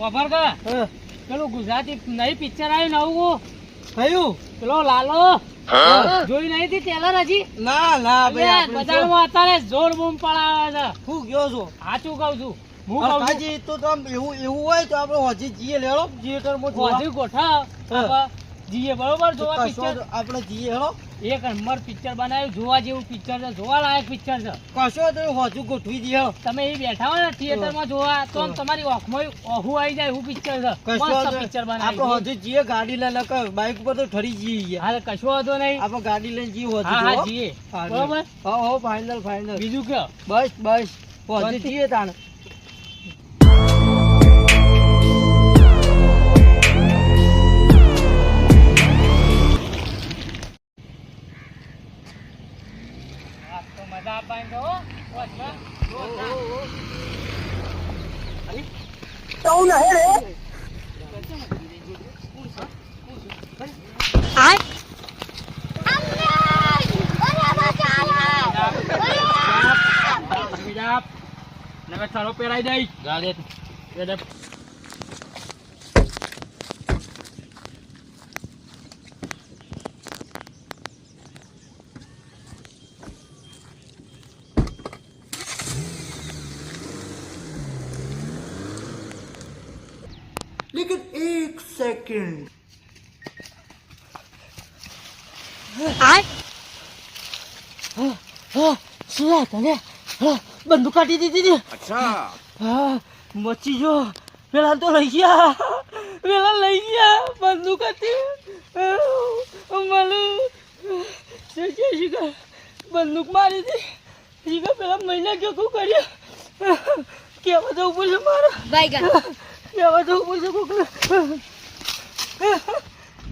ખબર કે? પેલું ગુજરાતી નવી પિક્ચર આવ્યું નવું કયું? પેલો લાલો? જોઈ નહીં હતી ટેલર હજી? ના ના ભાઈ બજારમાં અત્યારે જોર બૂમ પડાવે છે. શું ગયો છો. સાચું કહું છું. હું કહું છું. તો તો એવું એવું હોય તો આપણે હોજી જઈએ લેડો થિયેટરમાં જોવા. વધુ ગોઠવ હા. જીએ બરોબર જોવા પિક્ચર આપણે જઈએ હેડો એક નંબર પિક્ચર બનાવ્યું જોવા જેવું પિક્ચર છે જોવા લાયક પિક્ચર છે. કશો તો હોજુ ગોઠવી દઈએ તમે એ બેઠા હોય ને થિયેટરમાં જોવા તો. તમારી આંખમાં ઓહું આવી જાય એવું પિક્ચર છે. કશો પિક્ચર આપણે બનાવ્યું હોજુ જઈએ ગાડી લઈને બાઇક ઉપર તો ઠરી જઈએ હા કશો હતો નહીં. આપણે ગાડી લઈને જઈએ હોજુ હા જીએ બરોબર? હા હા ફાઇનલ ફાઇનલ બીજું કે બસ બસ. હોજુ જઈએ તાણ. તો હો. વચમાં. જોરદાર. બીજા નકર થાળો પહેરાઈ દઈ જા દે તું. દે દે. લેકિન એક સેકન્ડ શું તને બંદૂક કાઢી દીધી હતી અચ્છા હા મચી જો પેલા તો લઈ ગયા પેલા લઈ ગયા બંદૂક હતી મને બંદૂક મારી હતી શીખે પેલા મહિના કે શું કર્યા કેવા જવું પડશે મારે કેવા જવું પડશે કોકને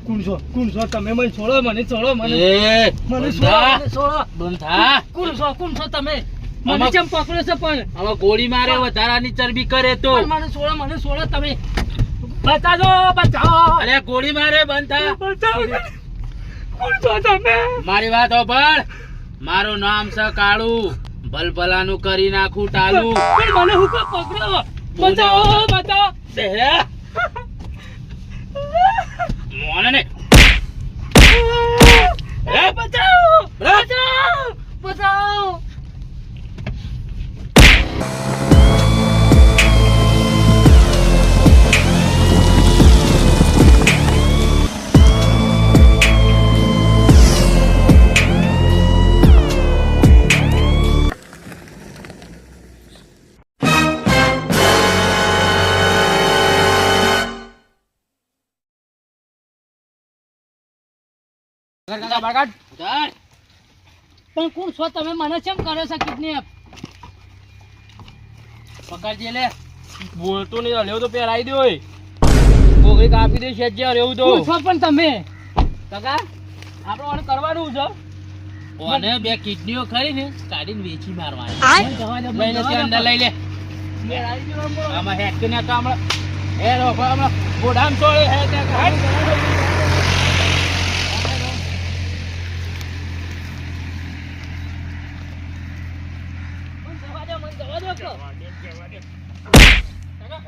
કોણ છો? કોણ છો? તમે મને છોડો મને છોડો મને એ મને છોડો. મને છોડો. બંધા. કોણ છો? કોણ છો તમે? મને આમાં- કેમ પકડો છો પણ? હવે ગોળી મારે વધારાની ચરબી કરે તો. મને છોડો મને છોડો તમે. બચાવો બચાવો. અરે ગોળી મારે બંધા. બચાવો કોણ છો તમે? મારી વાત હોભળ. મારું નામ છે કાળુ. ભલભલાનું કરી નાખું ટાલુ. મને હું કો પકડો બચાવો બચાવો. દે. મોને ને પણ કોણ છો તમે? મને કેમ કરો છો કિડનેપ પકડજે લે. બોલતો નહીં હલ્યો તો પહેરાઈ દો કોકરી કાપી દે છે હલ્યો તો. છો પણ તમે. કાકા આપણે ઓને કરવાનું છે. ઓને બે કિડનીઓ ખરી ને કાઢીને વેચી મારવાની. લઈ. અંદર લઈ લે. આમાં હેક ને કામ એ રો હમણાં ગોડામ છોડે હે તે કાઢ. મને જવા દો, મને જવા દો કહો. હેટ, હેટ. હમણાં હાથ પહેરાઈ ગયો હમણાં, હમણાં. પીઠ પકડજો. લેકા લેટ લેટ હાથમાં આવ્યો છે બાહો.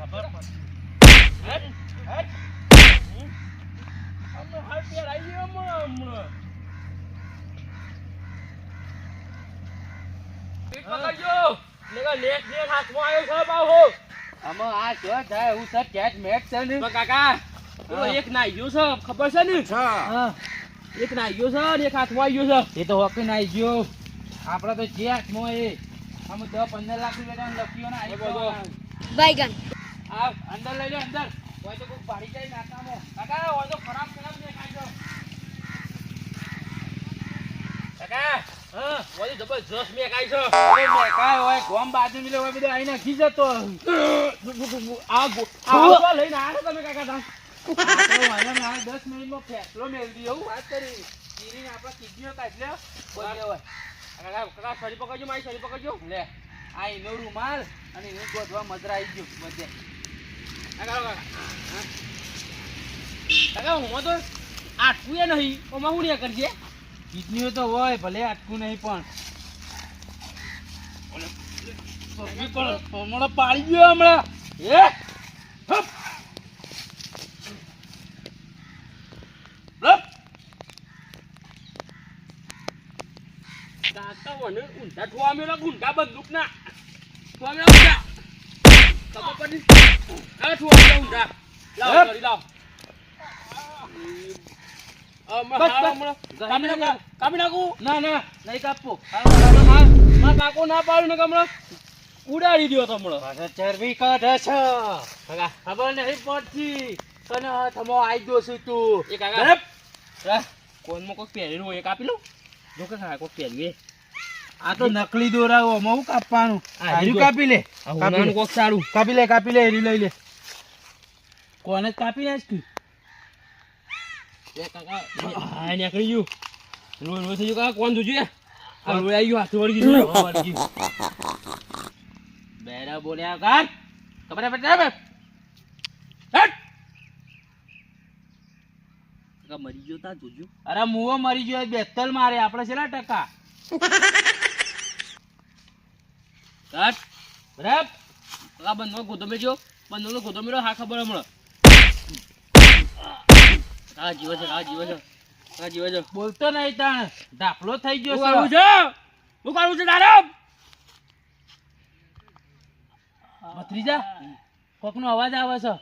આમાં આ શું થાય એવું છે કેચ મેચ છે ને પણ કાકા પેલો એક નાઈ ગયો ખબર છે ને એક નાઈ ગયો છે એક હાથમાં આવી ગયો એ તો હોકી નાઈ ગયો આપડે તો જે હાથમાં એ આમ દસ પંદર લાખ રૂપિયા લખીઓ ને એ બધો. આ અંદર લઈ લો અંદર. હોય તો કોઈ પાડી જાય નાકામાં. કાકા હોય તો ખરાબ ખરાબ દેખાય છે. કાકા હા? હોય જબરજસ્ત મેકાય છે. મેકાય હોય ગોમ બાજુ મિલે હોય બધું આઈને ખી જતો આ આ લઈને આયા તમે કાકા દસ મિનિટમાં ફેસલો મેળવી એવું વાત કરી. કીરીને આપણા કિડનીઓ કાઢી લે બધે હોય. કાકા સરી પકડજો મારી સરી પકડજો. લે આ એનો રૂમાલ અને એનું ગોધવા મદરા આવી ગયું બધે. હું તો એ નહીં, ઓમાં ભલે આટકું નહીં પણ. પાડી ગયો હમણાં. એ કાકા વને ઊંધા ઠોવા મેળા ગુંડા બંદૂક ના ખબર પડી બસ, હા, બસ. હમણાં કાપી નાખું ના ના નહીં કાપવું મારા કાકો ના પાડ્યું ને હમણાં ઉડાડી દ્યો તમને ચરબી કાઢે છે ખબર નહીં પડતી તને હાથમાં આઈ ગયો છું તું એ કાકા કોનમાં કોક પહેરેલું હોય કાપી લઉં જો કે કોક પહેર્યું આ તો નકલી દોરા હું કાપવાનું? હાર્યું કાપી લે કાપી કોક સારું કાપી લે કાપી લે એરી લઈ લે. કોને જ કાપી લે તું હા નીકળી ગયું. રોજ રોજ થઈ ગયું. કોણ જોજે? આ રોજ આવી ગયું હાથ વળગી ગયું. વળગી બેરા બોલ્યા ખબર હે બેટા? મરી ગયો તા જોજો. અરે મુવો મરી ગયો બેતલ મારે. આપણે છેલ્લા ટકા. હટ બરાબર? કાકા બંધનો ગોતો મેળ્યો બંધનો ગોતો મેળ્યો હા ખબર હમણાં. આ જીવે છે આ જીવે છે આ જીવે છે. બોલતો નહીં તાણ. ઢાપલો થઈ ગયો છે. હું કરું છું તારે. ભત્રીજા કોકનો અવાજ આવે છે.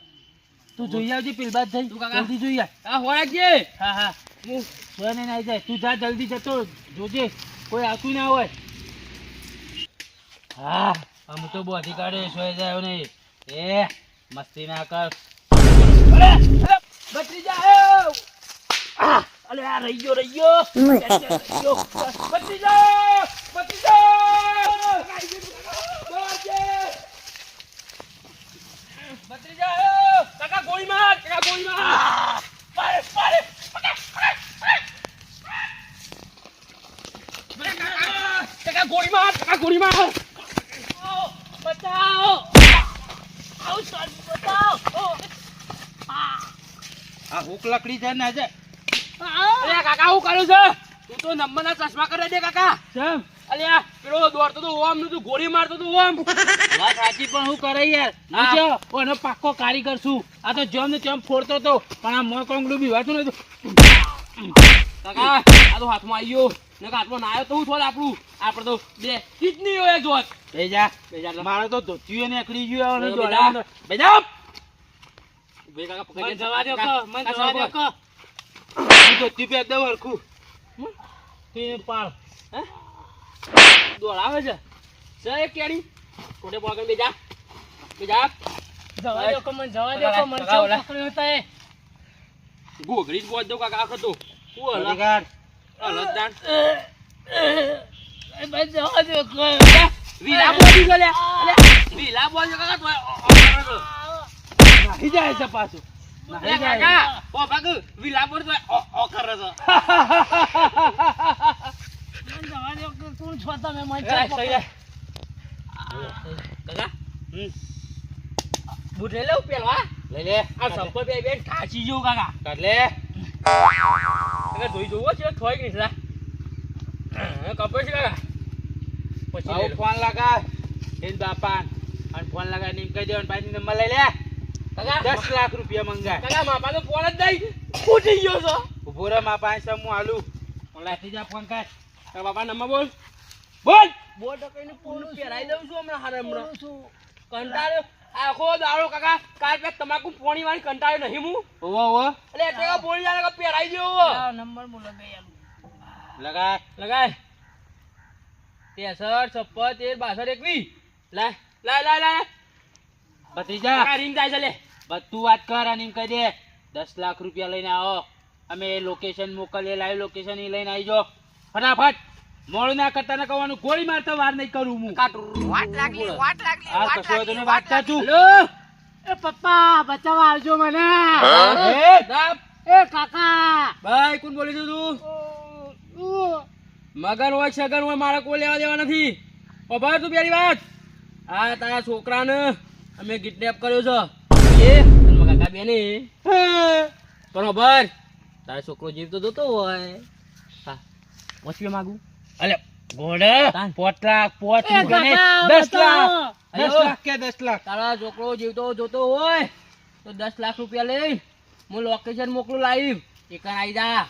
તું જોઈ આવજે પેલબાદ થઈ. જલ્દી જોઈ આ હોળા હા હા. હું સોય ને નાઈ જાય. તું જા જલ્દી જતો જોજે. કોઈ આવતું ના હોય. હા આમ તો બોધી કાઢે સોય જાય નહીં એ મસ્તી ના કર અરે, અરે, ભત્રીજા આવ્યો. આહ, અલે આ રહી ગયો રહી ગયો રહી ગયો. ભત્રીજા ભત્રીજા બોલજે. ભત્રીજા આવ્યો. કાકા ગોળી માર કાકા ગોળી માર આહ, પાડે, પાડે. કાકા ગોળી માર કાકા ગોળી માર બચાવો આવ સર બચાવો આ હુક લકડી છે ને આજે. અરે કાકા હું કરું છે? તું તો નંબરના ચશ્મા કરે દે કાકા. કેમ? અલ્યા પેલો દોડતો તો ઓમનું ગોળી મારતો તો ઓમ. વાત સાચી પણ હું કરે યાર. હું ઓનો પાક્કો કારીગર છું. આ તો જેમ ને ફોડતો તો પણ આ મોય કોંગડું કાકા આ તો હાથમાં આવી ગયો. ને હાથમાં ના આવ્યો તો હું થોડ આપણું? આપણે તો બે કિડની હોય જોત. બે તો ધોતિયું નીકળી ગયું અને બે જોડા. જા. બે કાકા પકડી મને દે. જવા દો કાકા, કો મને જવા દો. કો પહેર દઉં હરખું હમ? તું પાડ હે? દોડાવે છે છે એક કેડી કોટે પકડ બે જા બે જા જવા દો કો મન જવા દો કો મન ચૌ. પકડ્યો હતો એ ગોગડી જ બોલ દો કાકા આખો તો હું હલા બોડીગાર્ડ. હલત દાન એ મને જવા દો કો વિલા બોલ દીધો લે અલે વિલા બોલ કાકા તો ઓ- ઓ. નાહી જાય છે પાછું. નાહી જાય ઓ ભાગુ વિલા બોલ તો ઓ કરે છે. કોણ છો તમે મને. કાકા? હમ. બુટ લઈ લઉં પેલા લઈ લે. આ સંપલ બે બે ખાચી જેવું કાકા. કાઢ લે કાકા જોઈ જોવો છે થોઈ ગઈ છે છે કાકા? પછી. ફોન લગાવ એ બાપા અને ફોન લગાવી નીમ કહી દેવાનું ભાઈ નંબર લઈ લે. દસ લાખ રૂપિયા મંગાય. કાકા માપા તો ફોન જ નહીં. ફૂટી ગયો છો. ઊભો રહે મારા પાસે હું આલું લાઠી જા ફોન કાઢ તારા બાપા નંબર બોલ. બોલ. બોલ તો કઈને ફોન પહેરાઈ દઉં છું હમણાં હારે હમણાં. બોલું છું. કંટાળ્યો. આખો દાડો કાકા કાલ પે તમાકુ પોણી વાળી કંટાળ્યો નહીં હું. ઓવો ઓવો એટલે એટલે બોલી જાને કે પહેરાઈ દેવો આ નંબર હું લગાઈ લગાય. લગાય. તેસઠ છપ્પન તેર બાસઠ એકવીસ. લાય લાય લાય લાય. ભત્રીજા. કાકા રિંગ જાય છે લે. બધું વાત કર અને એમ કહી દે દસ લાખ રૂપિયા લઈને આવો. અમે લોકેશન મોકલીએ લાઈવ લોકેશન એ લઈને આવી જાઓ ફટાફટ. મોડું ના કરતા ના કહેવાનું ગોળી મારતા વાર નહીં કરું હું. આ કશો વાત નહીં, વાત સાચું તું હેલો? એ પપ્પા બચાવવા આવજો મને. એ, કાકા. ભાઈ કોણ બોલી તું? મગન હોય સગન હોય મારે કોઈ લેવા દેવા નથી. ઓ ભાઈ તું પેલી વાત. આ તારા છોકરાને અમે કિડનેપ કર્યો છે. એ મારા કાકા બેને પણ ભાઈ તારો છોકરો જીવતો જોતો હોય. હા. પહોંચી માગું. અલે એ રૂપિયા નહીં, કાકા, દસ. લાખ દસ. લાખ કે દસ લાખ? તારા છોકરો જીવતો જોતો હોય તો દસ લાખ રૂપિયા લઈ હું લોકેશન મોકલું લાઈવ એક આવી જા.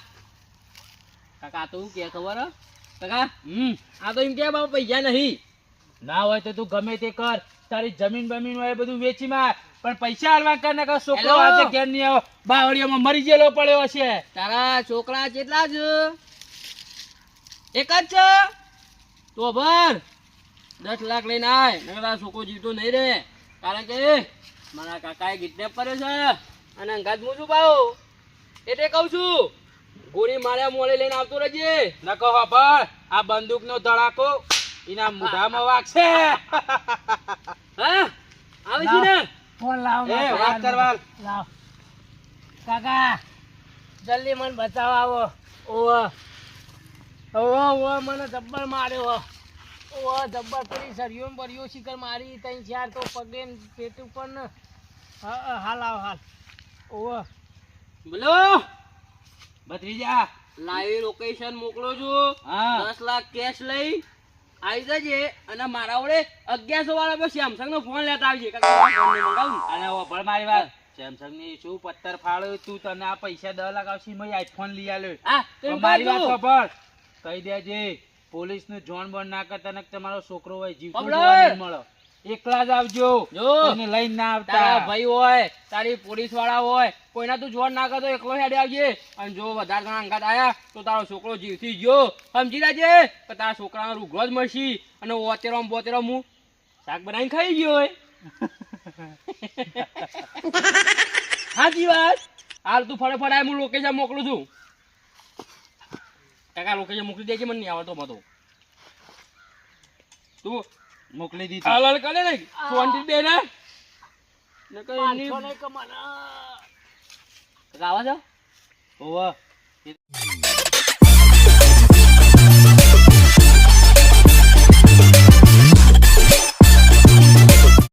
કાકા તો કે ખબર હે? કાકા હમ. આ તો એમ કે બાપા પૈસા નહીં. ના હોય તો તું ગમે તે કર. તારી જમીન બમીન હોય બધું વેચી માર. પણ પૈસા હાલવા કર ને છોકરો આજે ઘેર નહીં આવ્યો બાવળિયામાં મરી ગયેલો પડ્યો છે તારા છોકરા કેટલા છે એક જ છે? તો ભર. દસ લાખ લઈને આય નકર તારો છોકરો જીવતો નહીં રે કારણ કે મારા કાકાએ કિડનેપ કર્યો છે અને અંગાત હું છું ભાવ એટલે કહું છું ગોળી માર્યા મોડે લઈને આવતો રહેજે. નકો ખબર આ બંદૂક નો ધડાકો એના મોઢામાં વાગશે. હા. આવે છે ને. ફોન લાવો એ વાત કરવા લાવ. કાકા જલ્દી મને બચાવ આવો. ઓવો. ઓવો ઓવો મને જબ્બર માર્યો. ઓવો જબ્બર પેલી સરિયો બરિયો શિકર મારી તઈ ચાર તો પગે ને પેટ ઉપર ને. હા, હા, હાલ આવ હાલ. ઓવો. બોલો. ભત્રીજા લાઈવ લોકેશન મોકલો છું. હા. દસ લાખ કેશ લઈ. આવી જજે અને મારા વડે અગિયારસો વાળા સેમસંગ નો ફોન લેતા આવજે ને. અને ઓભળ મારી વાત સેમસંગની શું પથ્થર ફાળ્યો તું તને આ પૈસા દસ લાખ આવશે મેં આઈફોન લઈ પણ મારી વાત. ખબર કહી દેજે પોલીસનું જોણ બોણ ના કરતા તમારો છોકરો હોય જીવ? મળે એકલા જ આવજો. જો. લઈને ના આવતા. ભાઈ હોય તારી પોલીસવાળા હોય કોઈના તું જોડ ના કરતો એકલો હેડે આવજે. અને જો વધારે ઘણા અંગાત આયા તો તારો છોકરો જીવથી ગયો. સમજી લેજે કે તારા છોકરાનો રૂગડો જ મળશી. અને ઓતેરો બોતેરો હું શાક બનાવીને ખાઈ ગયો હોય. હાજી વાત. હાલ તું ફળે ફળાય હું લોકેશન મોકલું છું. કાકા લોકેશન મોકલી દેજે મને નહીં આવડતો મતો તું મોકલી દીધી. હાલ કરે ને ફોનથી બે ને. નકર એની- કમાના. કાકા આવા ઓવા